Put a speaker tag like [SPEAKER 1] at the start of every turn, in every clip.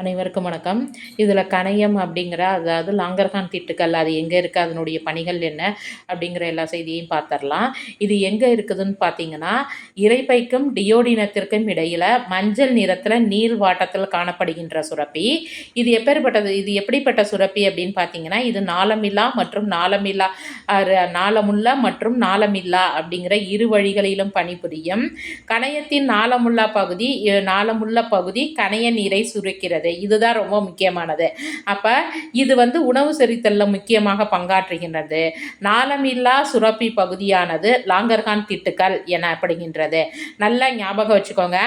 [SPEAKER 1] அனைவருக்கும் வணக்கம். இதில் கணையம் அப்படிங்கிற அதாவது லாங்கர்கான் திட்டுக்கள் அது எங்கே இருக்குது அதனுடைய பணிகள் என்ன அப்படிங்கிற எல்லா செய்தியையும் பார்த்துடலாம் இது எங்கே இருக்குதுன்னு பார்த்தீங்கன்னா இறைப்பைக்கும் டியோடினத்திற்கும் இடையில் மஞ்சள் நிறத்தில் நீர் வாட்டத்தில் காணப்படுகின்ற சுரப்பி. இது எப்பேற்பட்டது இது எப்படிப்பட்ட சுரப்பி அப்படின்னு பார்த்தீங்கன்னா இது நாளமில்லா மற்றும் நாளமில்லா நாளமுல்லா மற்றும் நாளமில்லா அப்படிங்கிற இரு வழிகளிலும் பணிபுரியும். கணையத்தின் நாளமுல்லா பகுதி நாளமுள்ள பகுதி கணைய நீரை சுரக்கிறது. இதுதான் ரொம்ப முக்கியமானது. அப்போ இது வந்து உணவு செரித்தலில் முக்கியமாக பங்காற்றுகின்றது. நாளமில்லா சுரப்பி பகுதியானது லாங்கர்கான் திட்டுக்கள் என அப்படிங்கின்றது நல்லா ஞாபகம் வச்சுக்கோங்க.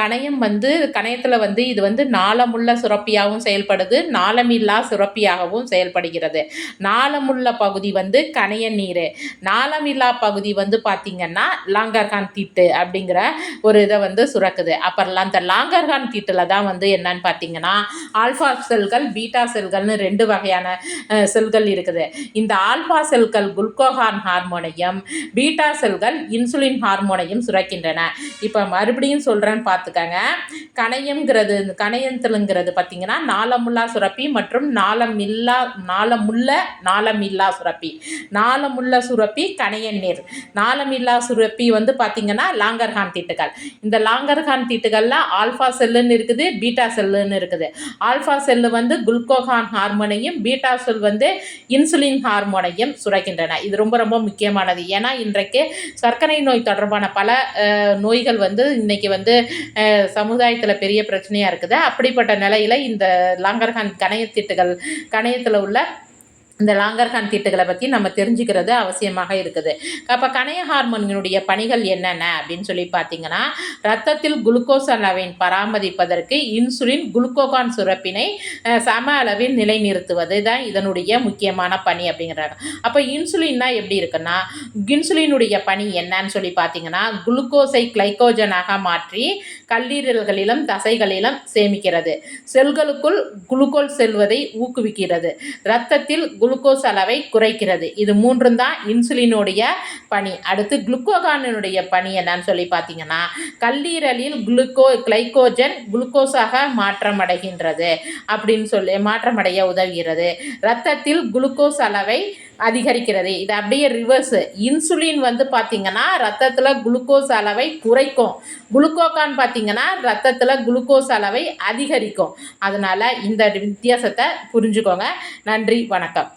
[SPEAKER 1] கணையம் வந்து கணையத்தில் வந்து இது வந்து நாளமுள்ள சுரப்பியாகவும் செயல்படுது நாளமில்லா சுரப்பியாகவும் செயல்படுகிறது. நாளமுள்ள பகுதி வந்து கணைய நீர். நாளமில்லா பகுதி வந்து பார்த்திங்கன்னா லாங்கர்கான் திட்டு அப்படிங்கிற ஒரு இதை வந்து சுரக்குது. அப்புறம் அந்த லாங்கர்கான் திட்டில் தான் வந்து என்னன்னு பார்த்தீங்கன்னா பார்த்தீங்கன்னா ஆல்ஃபா செல்கள் பீட்டா செல்கள்னு ரெண்டு வகையான செல்கள் இருக்குது. இந்த ஆல்ஃபா செல்கள் குளுக்கோகான் ஹார்மோனையும் பீட்டா செல்கள் இன்சுலின் ஹார்மோனையும் சுரக்கின்றன. இப்போ மறுபடியும் சொல்கிறேன்னு பார்த்துக்கங்க. கணையம்ங்கிறது கணையத்திலுங்கிறது பார்த்தீங்கன்னா நாளமுல்லா சுரப்பி மற்றும் நாளமில்லா நாளமுள்ள நாளமில்லா சுரப்பி. நாளமுள்ள சுரப்பி கணைய நீர். நாளமில்லா சுரப்பி வந்து பார்த்திங்கன்னா லாங்கர்ஹான் தீட்டுகள். இந்த லாங்கர்ஹான் தீட்டுகளில் ஆல்ஃபா செல்லுன்னு இருக்குது பீட்டா செல்லுன்னு இருக்குது. இருக்குது. ஆல்ஃபா செல்லு வந்து குளுக்கோகான் ஹார்மோனையும் பீட்டா செல் வந்து இன்சுலின் ஹார்மோனையும் சுரக்கின்றன. இது ரொம்ப ரொம்ப முக்கியமானது. ஏன்னா இன்றைக்கு சர்க்கரை நோய் தொடர்பான பல நோய்கள் வந்து இன்றைக்கி வந்து சமுதாயத்தில் பெரிய பிரச்சனையாக இருக்குது. அப்படிப்பட்ட நிலையில் இந்த லாங்கர்கான் கணையத்திட்டுகள் கணையத்தில் உள்ள இந்த லாங்கர்கான் தீட்டுகளை பற்றி நம்ம தெரிஞ்சுக்கிறது அவசியமாக இருக்குது. அப்போ கணைய ஹார்மோன்களுடைய பணிகள் என்னென்ன அப்படின்னு சொல்லி பார்த்தீங்கன்னா ரத்தத்தில் குளுக்கோஸ் அளவின் பராமரிப்பதற்கு இன்சுலின் குளுக்கோகான் சுரப்பினை சம அளவில் நிலைநிறுத்துவது தான் இதனுடைய முக்கியமான பணி அப்படிங்கிறாங்க. அப்போ இன்சுலின்னா எப்படி இருக்குன்னா இன்சுலினுடைய பணி என்னன்னு சொல்லி பார்த்தீங்கன்னா குளுக்கோஸை கிளைக்கோஜனாக மாற்றி கல்லீரல்களிலும் தசைகளிலும் சேமிக்கிறது. செல்களுக்குள் குளுக்கோல் செல்வதை ஊக்குவிக்கிறது. ரத்தத்தில் குளு குளுக்கோஸ் அளவை குறைக்கிறது. இது மூன்றும் தான் இன்சுலினுடைய பணி. அடுத்து குளுக்கோகானினுடைய பணி என்னன்னு சொல்லி பார்த்தீங்கன்னா கல்லீரலில் குளுக்கோ கிளைக்கோஜன் குளுக்கோஸாக மாற்றமடைகின்றது அப்படின்னு சொல்லி மாற்றமடைய உதவுகிறது. இரத்தத்தில் குளுக்கோஸ் அளவை அதிகரிக்கிறது. இது அப்படியே ரிவர்ஸு. இன்சுலின் வந்து பார்த்திங்கன்னா ரத்தத்தில் குளுக்கோஸ் அளவை குறைக்கும். குளுக்கோகான் பார்த்திங்கன்னா ரத்தத்தில் குளுக்கோஸ் அளவை அதிகரிக்கும். அதனால் இந்த வித்தியாசத்தை புரிஞ்சுக்கோங்க. நன்றி வணக்கம்.